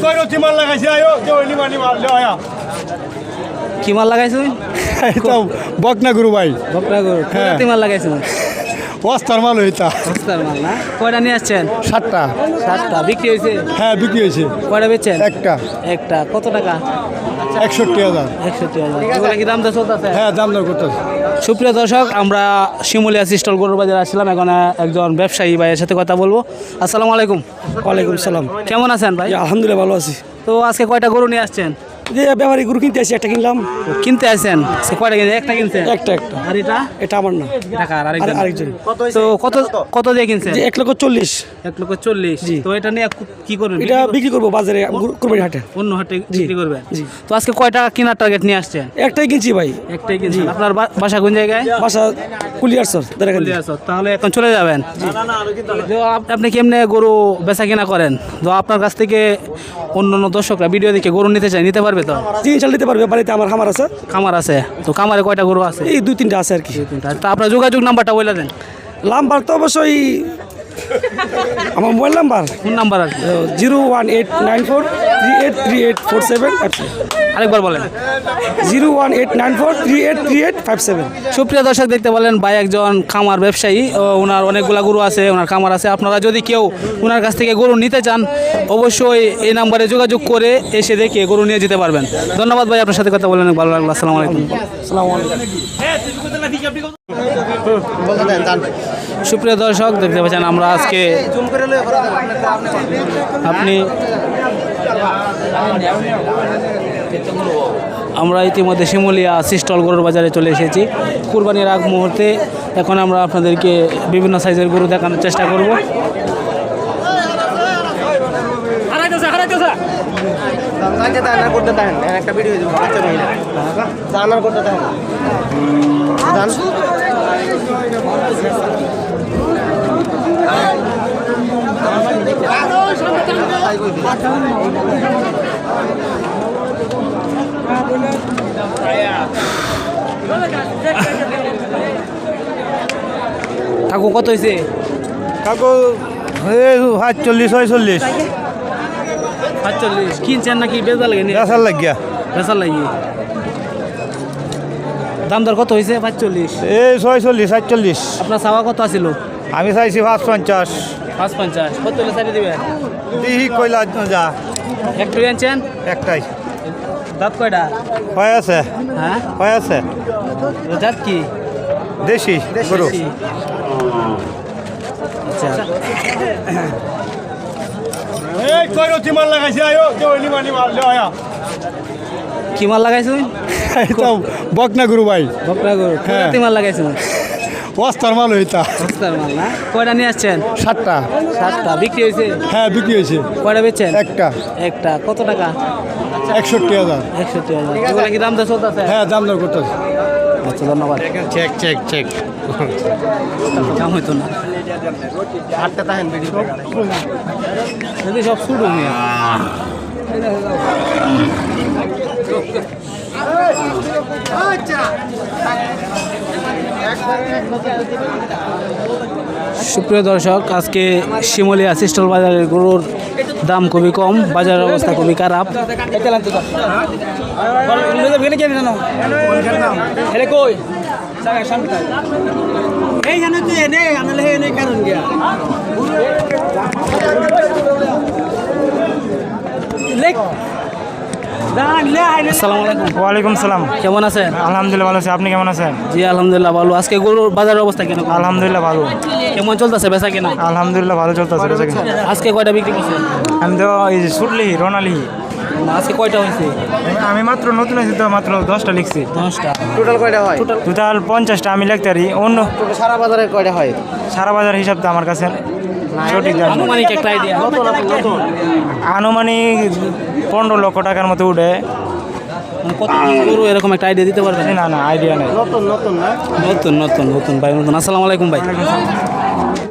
রতি মাল লাগাইছে? আয়ো ওইলি মানি মাল আয়া। কি মাল লাগাইছো? বকনা গুরু ভাই। বকনা গুরু। হ্যাঁ। কি মাল লাগাইছো? অস্তার মাল হইতা। সস্তার মাল না? কয়টা নিয়ে আসছেন? সাতটা। সাতটা। বিক্রি হয়েছে? হ্যাঁ বিক্রি হয়েছে। কয়টা বেচছেন? একটা। একটা। কত টাকা? একষট্টি হাজার। একষট্টি হাজার। কি দাম দর চলতেছে? হ্যাঁ দাম দর করতেছে। সুপ্রিয় দর্শক আমরা শিমুলিয়া সিস্টল গরুর বাজারে আসছিলাম। এখন একজন ব্যবসায়ী ভাইয়ের সাথে কথা বলব। আসসালামু আলাইকুম। ওয়ালাইকুম সালাম। কেমন আছেন ভাই? আলহামদুলিল্লাহ ভালো আছি। তো আজকে কয়টা গরু নিয়ে আসছেন? যে ব্যাপারী গরু কিনতে আসি একটা কিনলাম। কিনতে আসেন? সে কয়টা কিনছেন একটা কিনছেন একটা একটা। আর এটা? এটা আমার না। টাকা আরেকজন। আরেকজন। তো কত কত দিয়ে কিনছেন যে এক লক্ষ চল্লিশ। এক লক্ষ চল্লিশ। তো এটা নিয়ে কি করবেন? এটা বিক্রি করব বাজারে কুরবানি হাটে। অন্য হাটে বিক্রি করবেন? তো আজকে কয়টা কেনার টার্গেট নিয়ে আসছেন? একটাই কিনছি ভাই। একটাই কিনছেন। আপনার বাসা কোন জায়গায়? বাসা কুলিয়ার সর তাহলে এখন চলে যাবেন। আপনি কেমনে গরু বেচা কিনা করেন? তো আপনার কাছ থেকে অন্য অন্য দর্শকরা ভিডিও দেখে গরু নিতে চাই নিতে পারবে তো? চাল দিতে পারবে। বাড়িতে আমার খামার আছে। খামার আছে। তো খামারে কয়টা গরু আছে? এই দুই তিনটা আছে আর কি। তা আপনার যোগাযোগ নাম্বারটা বলে দেন। নাম্বার তো অবশ্যই আমার মোবাইল নাম্বার। কোন নাম্বার আর কি? Zero one eight nine four three eight three eight four seven. আরেকবার বলেন। Zero one eight nine four three eight three eight five seven. সুপ্রিয় দর্শক দেখতে পেলেন ভাই একজন খামার ব্যবসায়ী ওনার অনেকগুলা গরু আছে ওনার খামার আছে। আপনারা যদি কেউ ওনার কাছ থেকে গরু নিতে চান অবশ্যই এই নাম্বারে যোগাযোগ করে এসে দেখে গরু নিয়ে যেতে পারবেন। ধন্যবাদ ভাই আপনার সাথে কথা বলেন ভালো লাগল। আসসালামু আলাইকুম। সুপ্রিয় দর্শক দেখতে পাচ্ছেন আমরা আজকে আপনি আমরা ইতিমধ্যে শিমুলিয়া সিস্টল গরুর বাজারে চলে এসেছি। কুরবানির আগ মুহূর্তে এখন আমরা আপনাদেরকে বিভিন্ন সাইজের গরু দেখানোর চেষ্টা করব। কাকু কত হয়েছে কাকু সাতচল্লিশ ছয়চল্লিশ। সাতচল্লিশ। কিনছেন নাকি? বেজাল লাগে বেসার লাগিয়া। বেচার লাগি। দাম দর কত হয়েছে পাঁচচল্লিশ এই ছয়চল্লিশ সাতচল্লিশ। আপনার চাওয়া কত আছিল? আমি চাইছি পাঁচ পঞ্চাশ পাঁচ পঞ্চাশ কত হলে সাইডে দিবেন? দিহি কইলা যা। একটু আনছেন? একটাই। দাঁত কয়টা? হয় আছে। হ্যাঁ? হয় আছে। দাঁত কি? দেশি গরু। দেশি। আচ্ছা। এই লাগাইছে? আয়ো যে ওইলি মাল লে আয়া কি মাল লাগাইছো? বকনা গুরু ভাই। বকরা গরু। হ্যাঁ। মাল লাগাইছো? অস্তার মাল হইতা সস্তার মাল না? কয়টা নিয়ে আসছেন? সাতটা। সাতটা। বিক্রি হয়েছে? হ্যাঁ বিক্রি হয়েছে। কয়টা বেচছেন? একটা। একটা। কত টাকা? একষট্টি হাজার। একষট্টি হাজার। এগুলো কি দাম দর চলতেছে? হ্যাঁ দাম দর করতেছে। আচ্ছা ধন্যবাদ। চেক চেক চেক দাম হইতো না। যদি সব শুরু সুপ্রিয় দর্শক আজকে শিমলিয়া সিস্টল বাজারের গরুর দাম খুবই কম বাজারের অবস্থা খুবই খারাপ। আসসালামু আলাইকুম। ওয়ালাইকুম সালাম। কেমন আছেন? আলহামদুলিল্লাহ ভালো আছি। আপনি কেমন আছেন? জি আলহামদুলিল্লাহ ভালো। আজকে গরুর বাজারের অবস্থা কেন আলহামদুলিল্লাহ ভালো। কেমন চলতেছে বেচা কেনা? আলহামদুলিল্লাহ ভালো চলতেছে। আজকে কয়টা বিক্রি করছেন? আমি তো এই যে শুটলিহি রোনালিহি আজকে কয়টা হয়েছে আমি মাত্র নতুন আছি তো মাত্র দশটা লিখছি। দশটা। টোটাল কয়টা হয়? টোটাল পঞ্চাশটা আমি লিখতে পারি। অন্য সারা বাজারে কয়টা হয়? সারা বাজার হিসাব তো আমার কাছে সঠিক আনুমানিক একটা আইডিয়া আনুমানিক পনেরো লক্ষ টাকার মতো উঠে। কত গরু এরকম একটা আইডিয়া দিতে পারবেন? না না আইডিয়া নেই। নতুন নতুন না? নতুন নতুন নতুন ভাই নতুন। আসসালামু আলাইকুম ভাই।